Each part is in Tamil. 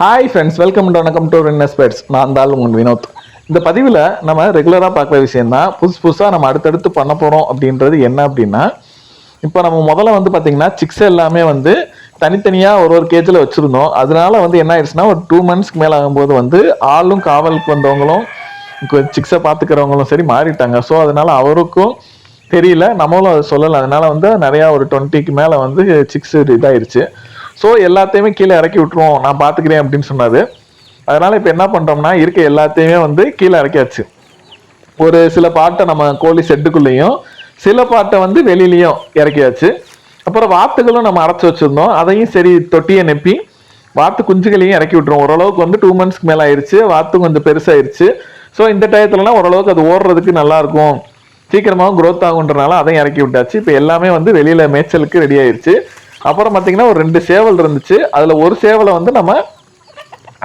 ஹாய் ஃப்ரெண்ட்ஸ் வெல்கம் டு வணக்கம் டு இன்வெஸ்ட்மெண்ட்ஸ் நான் தான் உங்கள் வினோத். இந்த பதிவில் நம்ம ரெகுலராக பார்க்குற விஷயம் தான் புதுசு புதுசாக நம்ம அடுத்தடுத்து பண்ண போகிறோம் அப்படின்றது என்ன அப்படின்னா இப்போ நம்ம முதல்ல வந்து பார்த்தீங்கன்னா சிக்ஸ் எல்லாமே வந்து தனித்தனியாக ஒரு ஒரு கேஜில் வச்சுருந்தோம். அதனால வந்து என்ன ஆயிடுச்சுன்னா ஒரு டூ மந்த்ஸ்க்கு மேலே ஆகும்போது வந்து ஆளும் காவலுக்கு வந்தவங்களும் சிக்ஸை பார்த்துக்கிறவங்களும் சரி மாறிட்டாங்க. ஸோ அதனால அவருக்கும் தெரியல நம்மளும் அதை சொல்லலை. அதனால வந்து நிறையா ஒரு டுவெண்ட்டிக்கு மேலே வந்து சிக்ஸ் இதாயிருச்சு. ஸோ எல்லாத்தையுமே கீழே இறக்கி விட்டுருவோம். நான் பார்த்துக்கிறேன் அப்படின்னு சொன்னாரு. அதனால் இப்போ என்ன பண்ணுறோம்னா இருக்க எல்லாத்தையுமே வந்து கீழே இறக்கியாச்சு. ஒரு சில பாட்டை நம்ம கோழி செட்டுக்குள்ளேயும் சில பாட்டை வந்து வெளியிலையும் இறக்கியாச்சு. அப்புறம் வாத்துகளும் நம்ம அரைச்சி வச்சுருந்தோம். அதையும் சரி தொட்டியை நெப்பி வாத்து குஞ்சுகளையும் இறக்கி விட்டுரும் ஓரளவுக்கு வந்து டூ மந்த்ஸ்க்கு மேலே ஆயிடுச்சு வாத்து கொஞ்சம் பெருசாயிருச்சு. ஸோ இந்த டயத்துலலாம் ஓரளவுக்கு அது ஓடுறதுக்கு நல்லாயிருக்கும். சீக்கிரமாகவும் க்ரோத் ஆகுன்றனால அதையும் இறக்கி விட்டாச்சு. இப்போ எல்லாமே வந்து வெளியில் மேய்ச்சலுக்கு ரெடி ஆயிடுச்சு அப்புறம் பார்த்தீங்கன்னா ஒரு ரெண்டு சேவல் இருந்துச்சு. அதில் ஒரு சேவலை வந்து நம்ம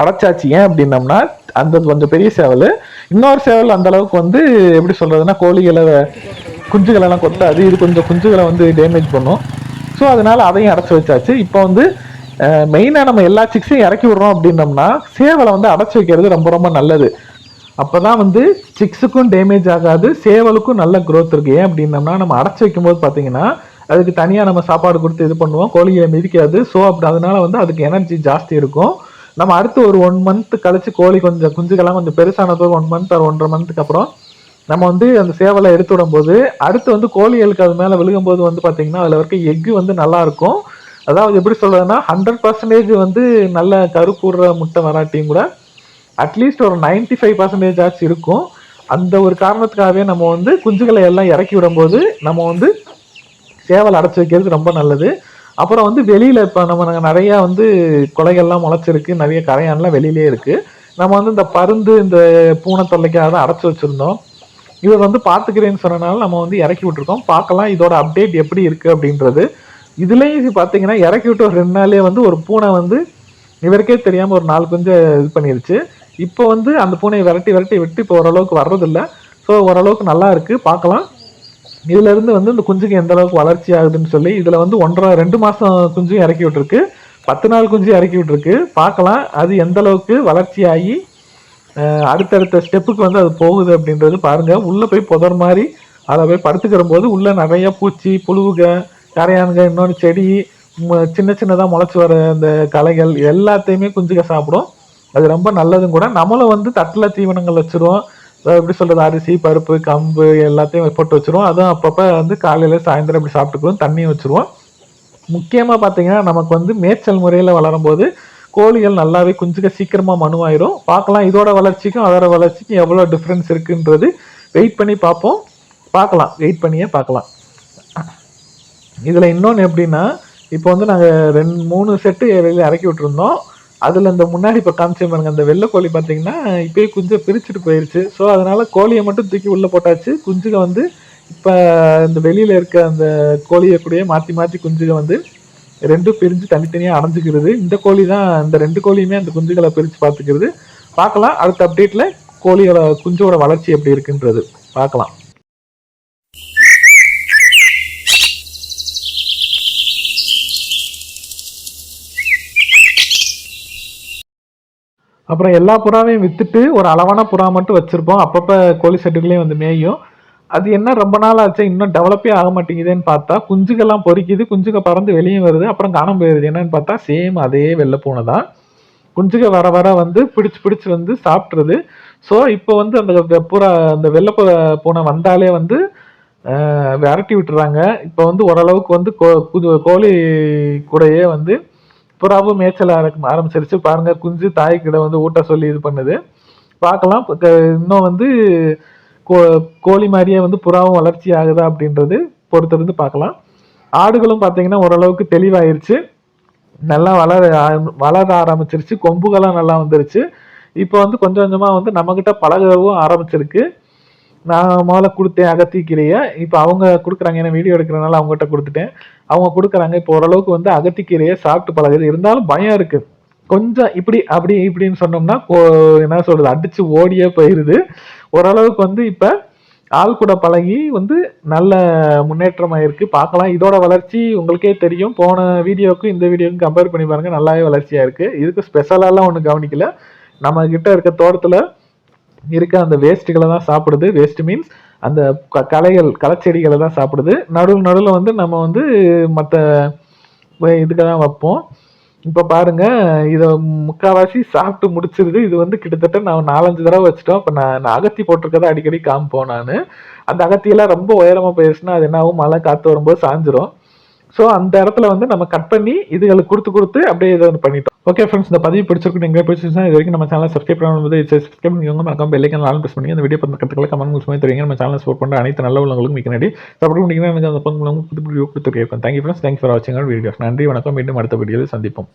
அடைச்சாச்சு. ஏன் அப்படின்னம்னா அந்த கொஞ்சம் பெரிய சேவல். இன்னொரு சேவல் அந்த அளவுக்கு வந்து எப்படி சொல்றதுன்னா கோழிகளை குஞ்சுகளை எல்லாம் கொத்தாது இது கொஞ்சம் குஞ்சுகளை வந்து டேமேஜ் பண்ணும். ஸோ அதனால அதையும் அடைச்சி வச்சாச்சு. இப்போ வந்து மெயினாக நம்ம எல்லா சிக்ஸையும் இறக்கி விடுறோம் அப்படின்னம்னா சேவலை வந்து அடைச்சி வைக்கிறது ரொம்ப ரொம்ப நல்லது. அப்போ தான் வந்து சிக்ஸுக்கும் டேமேஜ் ஆகாது சேவலுக்கும் நல்ல க்ரோத் இருக்கு. ஏன் அப்படின்னம்னா நம்ம அடைச்சி வைக்கும்போது பார்த்தீங்கன்னா அதுக்கு தனியாக நம்ம சாப்பாடு கொடுத்து இது பண்ணுவோம். கோழியை மிதிக்காது ஸோ அப்படி. அதனால வந்து அதுக்கு எனர்ஜி ஜாஸ்தி இருக்கும். நம்ம அடுத்து ஒரு ஒன் மந்த் கழிச்சு கோழி கொஞ்சம் குஞ்சுக்கெல்லாம் கொஞ்சம் பெருசானது ஒன் மந்த் ஒரு ஒன்றரை மந்த்துக்கு அப்புறம் நம்ம வந்து அந்த சேவலை எடுத்து விடும்போது அடுத்து வந்து கோழிகளுக்கு அது மேலே விழுகும்போது வந்து பார்த்தீங்கன்னா அதில் இருக்க எக்கு வந்து நல்லா இருக்கும். அதாவது எப்படி சொல்றதுன்னா ஹண்ட்ரட் பர்சன்டேஜ் வந்து நல்ல கருப்புடுற முட்டை வராட்டியும் கூட அட்லீஸ்ட் ஒரு 95% ஃபைவ் பர்சன்டேஜ் ஆச்சு இருக்கும். அந்த ஒரு காரணத்துக்காகவே நம்ம வந்து குஞ்சுகளை எல்லாம் இறக்கி விடும்போது நம்ம வந்து சேவல் அடைச்சி வைக்கிறது ரொம்ப நல்லது. அப்புறம் வந்து வெளியில் இப்போ நம்ம நாங்கள் நிறைய வந்து கொலைகள்லாம் முளைச்சிருக்கு. நிறைய கரையான்லாம் வெளியிலே இருக்கு. நம்ம வந்து இந்த பருந்து இந்த பூனை தொல்லைக்காக தான் அடைச்சி வச்சுருந்தோம். இவர் வந்து பார்த்துக்கிறேன்னு சொன்னனால நம்ம வந்து இறக்கி விட்டுருக்கோம். பார்க்கலாம் இதோட அப்டேட் எப்படி இருக்கு அப்படின்றது. இதுலேயும் பார்த்தீங்கன்னா இறக்கி விட்டு ஒரு ரெண்டு நாளே வந்து ஒரு பூனை வந்து இவருக்கே தெரியாமல் ஒரு நாலு கொஞ்சம் இது பண்ணிருச்சு. இப்போ வந்து அந்த பூனையை விரட்டி விரட்டி விட்டு இப்போ ஓரளவுக்கு வர்றதில்ல. ஸோ ஓரளவுக்கு நல்லா இருக்கு. பார்க்கலாம். இதுலேருந்து வந்து இந்த குஞ்சுக்கு எந்த அளவுக்கு வளர்ச்சி ஆகுதுன்னு சொல்லி இதில் வந்து ஒன்றரை ரெண்டு மாதம் குஞ்சும் இறக்கி விட்டுருக்கு. பத்து நாள் குஞ்சு இறக்கி விட்டுருக்கு. பார்க்கலாம் அது எந்த அளவுக்கு வளர்ச்சி ஆகி அடுத்தடுத்த ஸ்டெப்புக்கு வந்து அது போகுது அப்படின்றது பாருங்கள் உள்ளே போய் புதர் மாதிரி அதை போய் படுத்துக்கிற போது உள்ளே நிறைய பூச்சி புழுவுக கரையானுங்க இன்னொன்று செடி சின்ன சின்னதாக முளைச்சி வர அந்த களைகள் எல்லாத்தையுமே குஞ்சுக சாப்பிடும். அது ரொம்ப நல்லதும் கூட. நம்மளும் வந்து தட்டில் தீவனங்கள் வச்சுருவோம். எப்படி சொல்றது அரிசி பருப்பு கம்பு எல்லாத்தையும் போட்டு வச்சிருவோம். அதுவும் அப்பப்போ வந்து காலையில் சாயந்தரம் இப்படி சாப்பிட்டுக்குவோம். தண்ணியும் வச்சிருவோம். முக்கியமாக பார்த்தீங்கன்னா நமக்கு வந்து மேய்ச்சல் முறையில் வளரும் போது கோழிகள் நல்லாவே குஞ்சுக்க சீக்கிரமாக மனுவாயிரும். பார்க்கலாம் இதோட வளர்ச்சிக்கும் அதோட வளர்ச்சிக்கும் எவ்வளோ டிஃப்ரென்ஸ் இருக்குன்றது வெயிட் பண்ணி பார்ப்போம். பார்க்கலாம் வெயிட் பண்ணியே பார்க்கலாம். இதில் இன்னொன்று எப்படின்னா இப்போ வந்து நாங்கள் ரெண்டு மூணு செட்டு வெளியில் இறக்கி விட்டுருந்தோம். அதில் இந்த முன்னாடி இப்போ காமிச்சே பாருங்க அந்த வெள்ளை கோழி பார்த்தீங்கன்னா இப்போயே குஞ்சை பிரிச்சுட்டு போயிருச்சு. ஸோ அதனால் கோழியை மட்டும் தூக்கி உள்ளே போட்டாச்சு. குஞ்சுக வந்து இப்போ இந்த வெளியில் இருக்க அந்த கோழியை கூடயே மாற்றி மாற்றி குஞ்சுக வந்து ரெண்டும் பிரிஞ்சு தனித்தனியாக அடைஞ்சுக்கிறது இந்த கோழி தான் இந்த ரெண்டு கோழியுமே அந்த குஞ்சுகளை பிரித்து பார்த்துக்கிறது. பார்க்கலாம். அடுத்த அப்டேட்டில் கோழியோட குஞ்சோட வளர்ச்சி எப்படி இருக்குன்றது. பார்க்கலாம். அப்புறம் எல்லா புறாவையும் விற்றுட்டு ஒரு அளவான புறா மட்டும் வச்சுருப்போம். அப்பப்போ கோழி செட்டுக்குள்ளேயும் வந்து மேயும். அது என்ன ரொம்ப நாள் ஆச்சு இன்னும் டெவலப்பே ஆக மாட்டேங்குதுன்னு பார்த்தா குஞ்சுகள்லாம் பொறிக்குது குஞ்சுக பறந்து வெளியே வருது அப்புறம் காணாம போயிடுது என்னன்னு பார்த்தா சேம் அதே வெள்ளை பூனை தான். குஞ்சுக வர வர வந்து பிடிச்சு பிடிச்சு வந்து சாப்பிட்றது ஸோ இப்போ வந்து அந்த வெ- புறா அந்த வெள்ளை பூனை வந்தாலே வந்து விரட்டி விட்டுறாங்க. இப்போ வந்து ஓரளவுக்கு வந்து கோ கோழி கூடையே வந்து புறாவும் மேய்ச்சல் ஆரம்பிச்சிருச்சு. பாருங்க குஞ்சு தாய்க்கிட்ட வந்து ஊட்ட சொல்லி இது பண்ணுது. பார்க்கலாம். இன்னும் வந்து கோ- கோழி மாதிரியே வந்து புறாவும் வளர்ச்சி ஆகுதா அப்படின்றது பொறுத்திருந்து பார்க்கலாம். ஆடுகளும் பார்த்தீங்கன்னா ஓரளவுக்கு தெளிவாயிருச்சு. நல்லா வளர வளர ஆரம்பிச்சிருச்சு. கொம்புகள்லாம் நல்லா வந்துருச்சு. இப்போ வந்து கொஞ்சம் கொஞ்சமாக வந்து நம்மக்கிட்ட பழகவும் ஆரம்பிச்சிருக்கு. நான் முதல்ல கொடுத்தேன் அகத்திக்கீரையை. இப்போ அவங்க கொடுக்குறாங்க ஏன்னா வீடியோ எடுக்கிறனால அவங்ககிட்ட கொடுத்துட்டேன். அவங்க கொடுக்குறாங்க இப்போ ஓரளவுக்கு வந்து அகத்திக்கீரையை சாப்பிட்டு பழகுது. இருந்தாலும் பயம் இருக்குது கொஞ்சம் இப்படி அப்படி இப்படின்னு சொன்னோம்னா என்ன சொல்கிறது அடித்து ஓடியே போயிருது. ஓரளவுக்கு வந்து இப்போ ஆள் கூட பழகி வந்து நல்ல முன்னேற்றமாக இருக்குது பார்க்கலாம். இதோட வளர்ச்சி உங்களுக்கே தெரியும். போன வீடியோவுக்கும் இந்த வீடியோவுக்கும் கம்பேர் பண்ணி பாருங்கள் நல்லாவே வளர்ச்சியாக இருக்குது இதுக்கு ஸ்பெஷலாலாம் ஒன்றும் கவனிக்கல. நம்மக்கிட்ட இருக்க தோட்டத்தில் இருக்க அந்த வேஸ்ட்டுகளை தான் சாப்பிடுது. வேஸ்ட் மீன்ஸ் அந்த க- களைகள் களைச்செடிகளை தான் சாப்பிடுது. நடுவில் நடுவில் வந்து நம்ம வந்து மற்ற இதுக்கு தான் வைப்போம். இப்போ பாருங்க இதை முக்கால்வாசி சாப்பிட்டு முடிச்சிருது. இது வந்து கிட்டத்தட்ட நான் நாலஞ்சு தடவை வச்சுட்டோம். இப்போ நான் நான் அகத்தி போட்டிருக்கதை அடிக்கடி காமிப்போம் நான். அந்த அகத்தியெல்லாம் ரொம்ப உயரமாக போயிடுச்சுன்னா அது என்ன ஆகும் மழை காற்று வரும்போது சாஞ்சிரும். ஸோ அந்த இடத்துல வந்து நம்ம கட் பண்ணி இதுகளுக்கு கொடுத்து கொடுத்து அப்படியே இதை பண்ணிட்டோம். ஓகே ஃப்ரெண்ட்ஸ் இந்த பதிவு பிடிச்சிருக்கு நீங்கள் பிடிச்சிருந்தா இது வரைக்கும் நம்ம சேனல் சப்ஸ்கிரைப் பண்ணும்போது சப்ஸ்கிரைப் பண்ணிக்கோங்க மறக்காம பெல்லைக்கான நாலு ப்ரெஸ் பண்ணி அந்த வீடியோ பண்ண கற்றுக்கல கமெண்ட் மூலமாக தெரியுங்க. நம்ம சேனல் சப்போர்ட் பண்ணுற அனைத்து நல்ல உள்ளவங்களுக்கும் மிக்க நன்றி. சப்போர்ட் பண்ணிங்கன்னா எனக்கு அந்த பங்கு மூலம் புது புது வீடியோ கொடுத்துருக்கேன் thank you friends thanks for வாட்சிங் வீடியோஸ் நன்றி வணக்கம். மீண்டும் அடுத்த வீடியோவில் சந்திப்போம்.